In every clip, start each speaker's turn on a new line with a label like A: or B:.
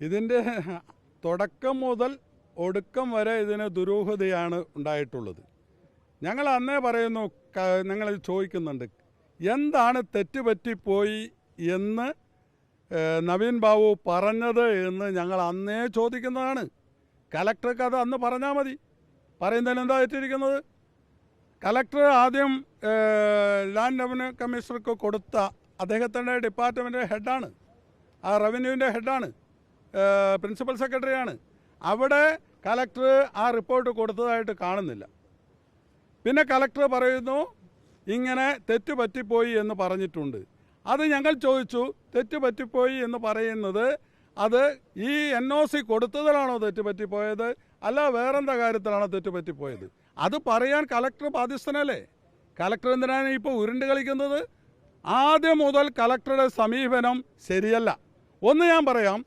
A: ഇതിന്റെ തുടക്കം മുതൽ ഒടുക്കം വരെ ഇതിന് ദുരൂഹതയാണ് ഉണ്ടായിട്ടുള്ളത്. ഞങ്ങൾ അന്നേ പറയുന്നു ഞങ്ങൾ ചോദിക്കുന്നുണ്ട് എന്താണ് തെറ്റുപറ്റിപ്പോയി എന്ന് നവീൻ ബാബു പറഞ്ഞത് എന്ന് ഞങ്ങൾ അന്നേ ചോദിക്കുന്നതാണ്. കലക്ടർക്ക് അത് അന്ന് പറഞ്ഞാൽ മതി. പറയുന്നതിന് എന്താ തെറ്റിരിക്കുന്നത് കലക്ടർ ആദ്യം ലാൻഡ് റവന്യൂ കമ്മീഷണർക്ക് കൊടുത്ത അദ്ദേഹത്തിന്റെ ഡിപ്പാർട്ട്മെന്റ് ഹെഡാണ്. ആ റവന്യൂവിന്റെ ഹെഡാണ്. പ്രിൻസിപ്പൽ സെക്രട്ടറിയാണ്. അവിടെ കലക്ടർ ആ റിപ്പോർട്ട് കൊടുത്തതായിട്ട് കാണുന്നില്ല. പിന്നെ കലക്ടർ പറയുന്നു ഇങ്ങനെ തെറ്റ് പറ്റിപ്പോയി എന്ന് പറഞ്ഞിട്ടുണ്ട്. അത് ഞങ്ങൾ ചോദിച്ചു തെറ്റ് പറ്റിപ്പോയി എന്ന് പറയുന്നത് അത് ഈ എൻ ഒ സി കൊടുത്തതിലാണോ തെറ്റ് പറ്റിപ്പോയത്? അല്ല വേറെന്താ കാര്യത്തിലാണോ തെറ്റ് പറ്റിപ്പോയത്? അത് പറയാൻ കലക്ടർ ബാധ്യസ്ഥനല്ലേ? കലക്ടർ എന്തിനാണ് ഇപ്പോൾ ഉരുണ്ട് കളിക്കുന്നത്? ആദ്യം മുതൽ കലക്ടറുടെ സമീപനം ശരിയല്ല. ഒന്ന് ഞാൻ പറയാം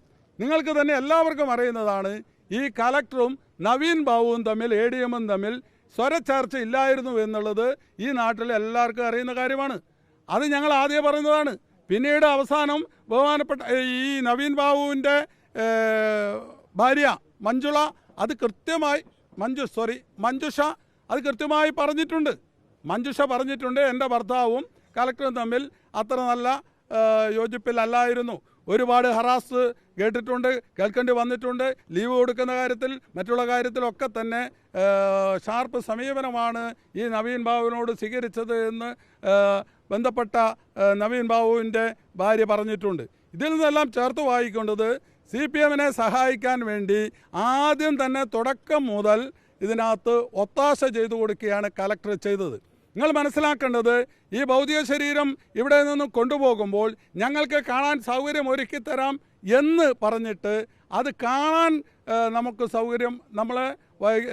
A: നിങ്ങൾക്ക് തന്നെ എല്ലാവർക്കും അറിയുന്നതാണ് ഈ കലക്ടറും നവീൻ ബാബുവും തമ്മിൽ എ ഡി എമ്മും തമ്മിൽ സ്വരചർച്ച ഇല്ലായിരുന്നു എന്നുള്ളത് ഈ നാട്ടിൽ എല്ലാവർക്കും അറിയുന്ന കാര്യമാണ്. അത് ഞങ്ങൾ ആദ്യം പറയുന്നതാണ്. പിന്നീട് അവസാനം ബഹുമാനപ്പെട്ട ഈ നവീൻ ബാബുവിന്റെ ഭാര്യ മഞ്ജുള അത് കൃത്യമായി മഞ്ജു സോറി മഞ്ജുഷ അത് കൃത്യമായി പറഞ്ഞിട്ടുണ്ട്. മഞ്ജുഷ പറഞ്ഞിട്ടുണ്ട് എന്റെ ഭർത്താവും കലക്ടറും തമ്മിൽ അത്ര നല്ല യോജിപ്പിലല്ലായിരുന്നു. ഒരുപാട് ഹറാസ് കേട്ടിട്ടുണ്ട് കേൾക്കേണ്ടി വന്നിട്ടുണ്ട്. ലീവ് കൊടുക്കുന്ന കാര്യത്തിൽ മറ്റുള്ള കാര്യത്തിലൊക്കെ തന്നെ ഷാർപ്പ് സമീപനമാണ് ഈ നവീൻ ബാബുവിനോട് സ്വീകരിച്ചത് എന്ന് ബന്ധപ്പെട്ട നവീൻ ബാബുവിന്റെ ഭാര്യ പറഞ്ഞിട്ടുണ്ട്. ഇതിൽ നിന്നെല്ലാം ചേർത്ത് വായിക്കേണ്ടത് സി പി എമ്മിനെ സഹായിക്കാൻ വേണ്ടി ആദ്യം തന്നെ തുടക്കം മുതൽ ഇതിനകത്ത് ഒത്താശ ചെയ്തു കൊടുക്കുകയാണ് കലക്ടർ ചെയ്തത്. നിങ്ങൾ മനസ്സിലാക്കേണ്ടത് ഈ ഭൗതിക ശരീരം ഇവിടെ നിന്നും കൊണ്ടുപോകുമ്പോൾ ഞങ്ങൾക്ക് കാണാൻ സൗകര്യം ഒരുക്കി തരാം എന്ന് പറഞ്ഞിട്ട് അത് കാണാൻ നമുക്ക് സൗകര്യം നമ്മൾ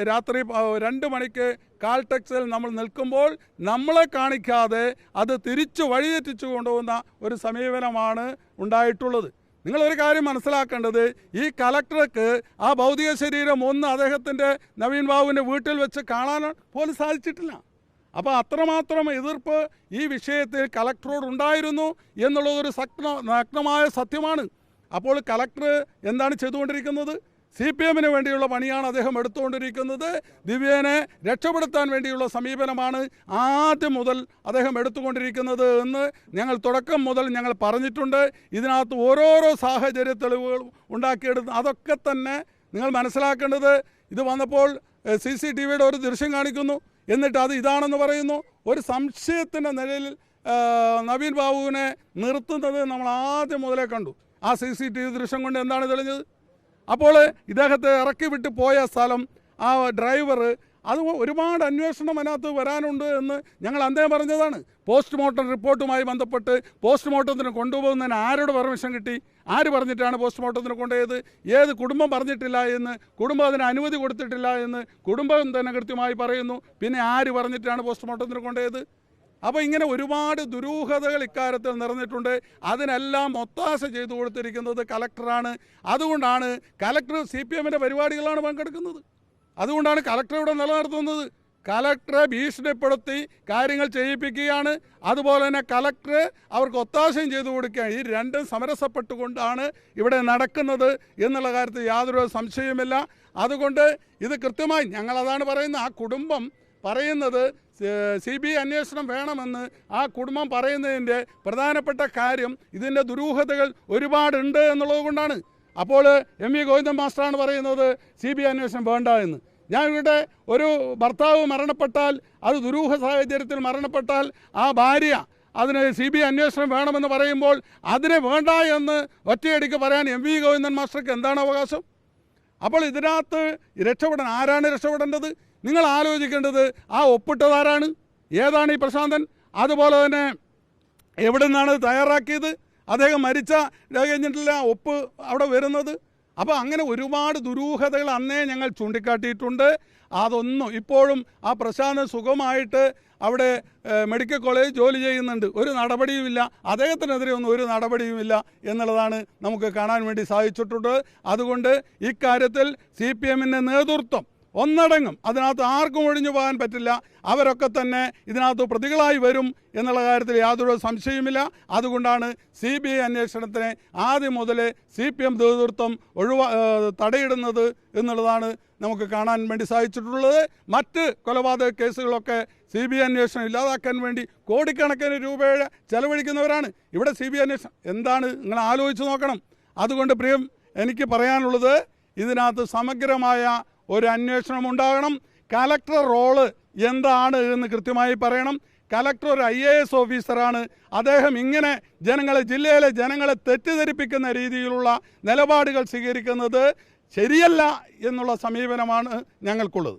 A: രാത്രി രണ്ട് മണിക്ക് കാൽടെക്സിൽ നമ്മൾ നിൽക്കുമ്പോൾ നമ്മളെ കാണിക്കാതെ അത് തിരിച്ചു വഴിതെറ്റിച്ചു കൊണ്ടുപോകുന്ന ഒരു സമീപനമാണ് ഉണ്ടായിട്ടുള്ളത്. നിങ്ങൾ ഒരു കാര്യം മനസ്സിലാക്കേണ്ടത് ഈ കലക്ടർക്ക് ആ ഭൗതിക ശരീരം ഒന്ന് അദ്ദേഹത്തിന്റെ നവീൻ ബാബുവിന്റെ വീട്ടിൽ വെച്ച് കാണാൻ പോലും സാധിച്ചിട്ടില്ല. അപ്പോൾ അത്രമാത്രം എതിർപ്പ് ഈ വിഷയത്തിൽ കലക്ടറോട് ഉണ്ടായിരുന്നു എന്നുള്ളതൊരു സക്ന നഗ്നമായ സത്യമാണ്. അപ്പോൾ കലക്ടർ എന്താണ് ചെയ്തുകൊണ്ടിരിക്കുന്നത്? സി പി എമ്മിന് വേണ്ടിയുള്ള പണിയാണ് അദ്ദേഹം എടുത്തുകൊണ്ടിരിക്കുന്നത്. ദിവ്യേനെ രക്ഷപ്പെടുത്താൻ വേണ്ടിയുള്ള സമീപനമാണ് ആദ്യം മുതൽ അദ്ദേഹം എടുത്തുകൊണ്ടിരിക്കുന്നത് എന്ന് ഞങ്ങൾ തുടക്കം മുതൽ ഞങ്ങൾ പറഞ്ഞിട്ടുണ്ട്. ഇതിനകത്ത് ഓരോരോ സാഹചര്യ തെളിവുകൾ ഉണ്ടാക്കിയെടുത്ത് അതൊക്കെ തന്നെ നിങ്ങൾ മനസ്സിലാക്കേണ്ടത്. ഇത് വന്നപ്പോൾ സി സി ടി വിയുടെ ഒരു ദൃശ്യം കാണിക്കുന്നു. എന്നിട്ട് അത് ഇതാണെന്ന് പറയുന്നു. ഒരു സംശയത്തിന്റെ നിലയിൽ നവീൻ ബാബുവിനെ നിർത്തുന്നത് നമ്മൾ ആദ്യം മുതലേ കണ്ടു. ആ സി സി ടി വി ദൃശ്യം കൊണ്ട് എന്താണ് തെളിഞ്ഞത്? അപ്പോൾ ഇദ്ദേഹത്തെ ഇറക്കി വിട്ട് പോയ സ്ഥലം ആ ഡ്രൈവർ അത് ഒരുപാട് അന്വേഷണം അതിനകത്ത് വരാനുണ്ട് എന്ന് ഞങ്ങൾ അന്നേ പറഞ്ഞതാണ്. പോസ്റ്റ്മോർട്ടം റിപ്പോർട്ടുമായി ബന്ധപ്പെട്ട് പോസ്റ്റ്മോർട്ടത്തിന് കൊണ്ടുപോകുന്നതിന് ആരുടെ പെർമിഷൻ കിട്ടി? ആര് പറഞ്ഞിട്ടാണ് പോസ്റ്റ്മോർട്ടത്തിന് കൊണ്ടുപോയത്? ഏത് കുടുംബം പറഞ്ഞിട്ടില്ല എന്ന് കുടുംബം അതിന് അനുമതി കൊടുത്തിട്ടില്ല എന്ന് കുടുംബം തന്നെ കൃത്യമായി പറയുന്നു. പിന്നെ ആര് പറഞ്ഞിട്ടാണ് പോസ്റ്റ്മോർട്ടത്തിന് കൊണ്ടുപോയത്? അപ്പോൾ ഇങ്ങനെ ഒരുപാട് ദുരൂഹതകൾ ഇക്കാര്യത്തിൽ നിറഞ്ഞിട്ടുണ്ട്. അതിനെല്ലാം ഒത്താശ ചെയ്തു കൊടുത്തിരിക്കുന്നത് കലക്ടറാണ്. അതുകൊണ്ടാണ് കലക്ടർ സി പി എമ്മിന്റെ പരിപാടികളാണ് പങ്കെടുക്കുന്നത്. അതുകൊണ്ടാണ് കലക്ടർ ഇവിടെ നിലനിർത്തുന്നത്. കലക്ടറെ ഭീഷണിപ്പെടുത്തി കാര്യങ്ങൾ ചെയ്യിപ്പിക്കുകയാണ്. അതുപോലെ തന്നെ കലക്ടർ അവർക്ക് ഒത്താശയും ചെയ്തു കൊടുക്കുകയാണ്. ഈ രണ്ടും സമരസപ്പെട്ടുകൊണ്ടാണ് ഇവിടെ നടക്കുന്നത് എന്നുള്ള കാര്യത്തിൽ യാതൊരു സംശയവുമില്ല. അതുകൊണ്ട് ഇത് കൃത്യമായി ഞങ്ങളതാണ് പറയുന്നത്. ആ കുടുംബം പറയുന്നത് സി ബി ഐ അന്വേഷണം വേണമെന്ന് ആ കുടുംബം പറയുന്നതിന്റെ പ്രധാനപ്പെട്ട കാര്യം ഇതിന്റെ ദുരൂഹതകൾ ഒരുപാടുണ്ട് എന്നുള്ളത് കൊണ്ടാണ്. അപ്പോൾ എം വി ഗോവിന്ദൻ മാസ്റ്ററാണ് പറയുന്നത് സി ബി ഐ അന്വേഷണം വേണ്ട എന്ന്. ഞാൻ ഇവിടെ ഒരു ഭർത്താവ് മരണപ്പെട്ടാൽ അത് ദുരൂഹ സാഹചര്യത്തിൽ മരണപ്പെട്ടാൽ ആ ഭാര്യ അതിന് സി ബി ഐ അന്വേഷണം വേണമെന്ന് പറയുമ്പോൾ അതിനെ വേണ്ട എന്ന് ഒറ്റയടിക്ക് പറയാൻ എം വി ഗോവിന്ദൻ മാസ്റ്റർക്ക് എന്താണ് അവകാശം? അപ്പോൾ ഇതിനകത്ത് രക്ഷപ്പെടാൻ ആരാണ് രക്ഷപ്പെടേണ്ടത്? നിങ്ങൾ ആലോചിക്കേണ്ടത് ആ ഒപ്പിട്ടതാരാണ്? ഏതാണ് ഈ പ്രശാന്തൻ? അതുപോലെ തന്നെ എവിടെ നിന്നാണ് തയ്യാറാക്കിയത്? അദ്ദേഹം മരിച്ച കഴിഞ്ഞിട്ടില്ല ഒപ്പ് അവിടെ വരുന്നത്. അപ്പോൾ അങ്ങനെ ഒരുപാട് ദുരൂഹതകൾ അന്നേ ഞങ്ങൾ ചൂണ്ടിക്കാട്ടിയിട്ടുണ്ട്. അതൊന്നും ഇപ്പോഴും ആ പ്രശാന്ത് സുഖമായിട്ട് അവിടെ മെഡിക്കൽ കോളേജ് ജോലി ചെയ്യുന്നുണ്ട്. ഒരു നടപടിയുമില്ല. അദ്ദേഹത്തിനെതിരെ ഒന്നും ഒരു നടപടിയുമില്ല എന്നുള്ളതാണ് നമുക്ക് കാണാൻ വേണ്ടി സാധിച്ചിട്ടുണ്ട്. അതുകൊണ്ട് ഇക്കാര്യത്തിൽ സി പി എമ്മിന്റെ നേതൃത്വം ഒന്നടങ്കം. അതിനകത്ത് ആർക്കും ഒഴിഞ്ഞു പോകാൻ പറ്റില്ല. അവരൊക്കെ തന്നെ ഇതിനകത്ത് പ്രതികളായി വരും എന്നുള്ള കാര്യത്തിൽ യാതൊരു സംശയവുമില്ല. അതുകൊണ്ടാണ് സി ബി ഐ അന്വേഷണത്തിന് ആദ്യം മുതൽ സി പി എം നേതൃത്വം ഒഴിവാ തടയിടുന്നത് എന്നുള്ളതാണ് നമുക്ക് കാണാൻ വേണ്ടി സാധിച്ചിട്ടുള്ളത്. മറ്റ് കൊലപാതക കേസുകളൊക്കെ സി ബി ഐ അന്വേഷണം ഇല്ലാതാക്കാൻ വേണ്ടി കോടിക്കണക്കിന് രൂപയുടെ ചെലവഴിക്കുന്നവരാണ്. ഇവിടെ സി ബി ഐ അന്വേഷണം എന്താണ്? നിങ്ങൾ ആലോചിച്ച് നോക്കണം. അതുകൊണ്ട് പ്രിയം എനിക്ക് പറയാനുള്ളത് ഇതിനകത്ത് സമഗ്രമായ ഒരു അന്വേഷണം ഉണ്ടാകണം. കലക്ടർ റോൾ എന്താണ് എന്ന് കൃത്യമായി പറയണം. കലക്ടർ ഒരു ഐ എ എസ് ഓഫീസറാണ്. അദ്ദേഹം ഇങ്ങനെ ജനങ്ങളെ ജില്ലയിലെ ജനങ്ങളെ തെറ്റിദ്ധരിപ്പിക്കുന്ന രീതിയിലുള്ള നിലപാടുകൾ സ്വീകരിക്കുന്നത് ശരിയല്ല എന്നുള്ള സമീപനമാണ് ഞങ്ങൾക്കുള്ളത്.